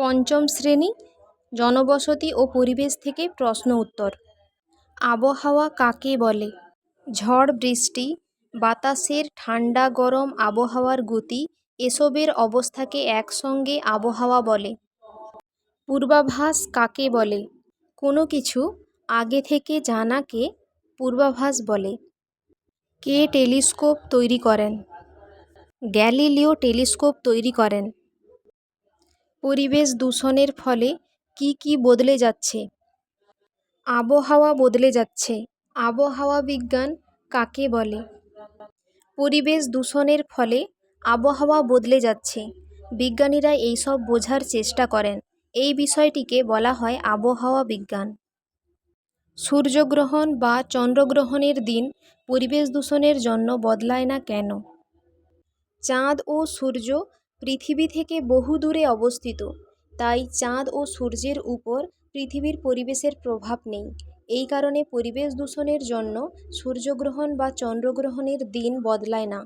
পঞ্চম শ্রেণি, জনবসতি ও পরিবেশ থেকে প্রশ্ন উত্তর। আবহাওয়া কাকে বলে? ঝড়, বৃষ্টি, বাতাসের ঠান্ডা, গরম, আবহাওয়ার গতি এসবের অবস্থাকে একসঙ্গে আবহাওয়া বলে। পূর্বাভাস কাকে বলে? কোনো কিছু আগে থেকে জানাকে পূর্বাভাস বলে। কে টেলিস্কোপ তৈরি করেন? গ্যালিলিও টেলিস্কোপ তৈরি করেন। পরিবেশ দূষণের ফলে কী কী বদলে যাচ্ছে? আবহাওয়া বদলে যাচ্ছে। আবহাওয়া বিজ্ঞান কাকে বলে? পরিবেশ দূষণের ফলে আবহাওয়া বদলে যাচ্ছে। বিজ্ঞানীরা এইসব বোঝার চেষ্টা করেন। এই বিষয়টিকে বলা হয় আবহাওয়া বিজ্ঞান। সূর্যগ্রহণ বা চন্দ্রগ্রহণের দিন পরিবেশ দূষণের জন্য বদলায় না কেন? চাঁদ ও সূর্য পৃথিবী থেকে বহু দূরে অবস্থিত। তাই চাঁদ ও সূর্যের উপর পৃথিবীর পরিবেশের প্রভাব নেই। এই কারণে পরিবেশ দূষণের জন্য সূর্যগ্রহণ বা চন্দ্রগ্রহণের দিন বদলায় না।